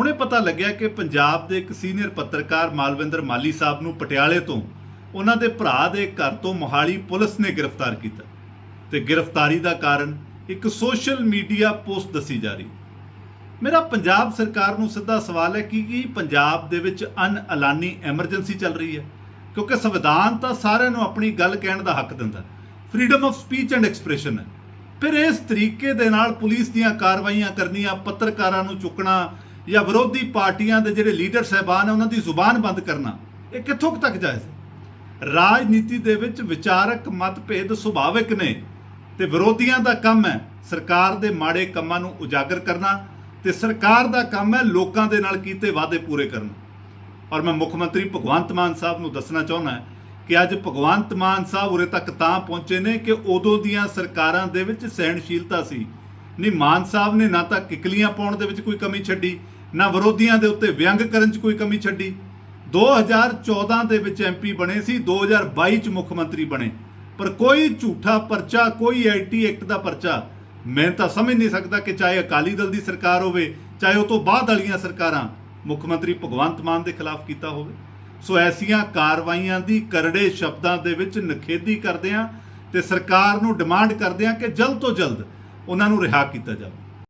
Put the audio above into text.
ਹੁਣੇ ਪਤਾ ਲੱਗਿਆ ਕਿ ਪੰਜਾਬ ਦੇ ਇੱਕ ਸੀਨੀਅਰ ਪੱਤਰਕਾਰ ਮਾਲਵਿੰਦਰ ਮਾਲੀ ਸਾਹਿਬ ਨੂੰ ਪਟਿਆਲੇ ਤੋਂ ਉਹਨਾਂ ਦੇ ਭਰਾ ਦੇ ਘਰ ਤੋਂ ਮੋਹਾਲੀ ਪੁਲਿਸ ਨੇ ਗ੍ਰਿਫਤਾਰ ਕੀਤਾ ਤੇ ਗ੍ਰਿਫਤਾਰੀ ਦਾ ਕਾਰਨ ਇੱਕ ਸੋਸ਼ਲ ਮੀਡੀਆ ਪੋਸਟ ਦੱਸੀ ਜਾ ਰਹੀ। ਮੇਰਾ ਪੰਜਾਬ ਸਰਕਾਰ ਨੂੰ ਸਿੱਧਾ ਸਵਾਲ ਹੈ ਕਿ ਕੀ ਪੰਜਾਬ ਦੇ ਵਿੱਚ ਅਨ ਐਲਾਨੀ ਐਮਰਜੈਂਸੀ ਚੱਲ ਰਹੀ ਹੈ? ਕਿਉਂਕਿ ਸੰਵਿਧਾਨ ਤਾਂ ਸਾਰਿਆਂ ਨੂੰ ਆਪਣੀ ਗੱਲ ਕਹਿਣ ਦਾ ਹੱਕ ਦਿੰਦਾ। Freedom of speech and expression ਹੈ। ਫਿਰ ਇਸ ਤਰੀਕੇ ਦੇ ਨਾਲ ਪੁਲਿਸ ਦੀਆਂ ਕਾਰਵਾਈਆਂ ਕਰਨੀਆਂ, ਪੱਤਰਕਾਰਾਂ ਨੂੰ ਚੁੱਕਣਾ ਜਾਂ ਵਿਰੋਧੀ ਪਾਰਟੀਆਂ ਦੇ ਜਿਹੜੇ ਲੀਡਰ ਸਹਿਬਾਨ ਹੈ ਉਹਨਾਂ ਦੀ ਜ਼ੁਬਾਨ ਬੰਦ ਕਰਨਾ, ਇਹ ਕਿੱਥੋਂ ਕੁ ਤੱਕ ਜਾਇਜ਼ ਰਾਜਨੀਤੀ ਦੇ ਵਿੱਚ ਵਿਚਾਰਕ ਮਤਭੇਦ ਸੁਭਾਵਿਕ ਨੇ ਤੇ ਵਿਰੋਧੀਆਂ ਦਾ ਕੰਮ ਹੈ ਸਰਕਾਰ ਦੇ ਮਾੜੇ ਕੰਮਾਂ ਨੂੰ ਉਜਾਗਰ ਕਰਨਾ ਤੇ ਸਰਕਾਰ ਦਾ ਕੰਮ ਹੈ ਲੋਕਾਂ ਦੇ ਨਾਲ ਕੀਤੇ ਵਾਅਦੇ ਪੂਰੇ ਕਰਨਾ। ਔਰ ਮੈਂ ਮੁੱਖ ਮੰਤਰੀ ਭਗਵੰਤ ਮਾਨ ਸਾਹਿਬ ਨੂੰ ਦੱਸਣਾ ਚਾਹੁੰਦਾ ਕਿ ਅੱਜ ਭਗਵੰਤ ਮਾਨ ਸਾਹਿਬ ਉਰੇ ਤੱਕ ਤਾਂ ਪਹੁੰਚੇ ਨੇ ਕਿ ਉਦੋਂ ਦੀਆਂ ਸਰਕਾਰਾਂ ਦੇ ਵਿੱਚ ਸਹਿਣਸ਼ੀਲਤਾ ਸੀ। ਨਹੀਂ, ਮਾਨ ਸਾਹਿਬ ਨੇ ਨਾ ਤਾਂ ਕਿਕਲੀਆਂ ਪਾਉਣ ਦੇ ਵਿੱਚ ਕੋਈ ਕਮੀ ਛੱਡੀ, ਨਾ ਵਿਰੋਧੀਆਂ ਦੇ ਉੱਤੇ ਵਿਅੰਗ ਕਰਨ 'ਚ ਕੋਈ ਕਮੀ ਛੱਡੀ। 2014 ਦੇ ਵਿੱਚ ਐਮਪੀ ਬਣੇ ਸੀ 2022 ਚ ਮੁੱਖ ਮੰਤਰੀ ਬਣੇ। ਪਰ ਕੋਈ ਝੂਠਾ ਪਰਚਾ, ਕੋਈ ਆਈਟੀ ਐਕਟ ਦਾ ਪਰਚਾ ਮੈਂ ਤਾਂ ਸਮਝ ਨਹੀਂ ਸਕਦਾ ਕਿ ਚਾਹੇ ਅਕਾਲੀ ਦਲ ਦੀ ਸਰਕਾਰ ਹੋਵੇ, ਚਾਹੇ ਉਹ ਤੋਂ ਬਾਅਦ ਵਾਲੀਆਂ ਸਰਕਾਰਾਂ, ਮੁੱਖ ਮੰਤਰੀ ਭਗਵੰਤ ਮਾਨ ਦੇ ਖਿਲਾਫ ਕੀਤਾ ਹੋਵੇ। ਸੋ ਐਸੀਆਂ ਕਾਰਵਾਈਆਂ ਦੀ ਕਰੜੇ ਸ਼ਬਦਾਂ ਦੇ ਵਿੱਚ ਨਖੇਦੀ ਕਰਦੇ ਆ ਤੇ ਸਰਕਾਰ ਨੂੰ ਡਿਮਾਂਡ ਕਰਦੇ ਆ ਕਿ ਜਲਦ ਤੋਂ ਜਲਦ ਉਹਨਾਂ ਨੂੰ ਰਿਹਾ ਕੀਤਾ ਜਾਵੇ।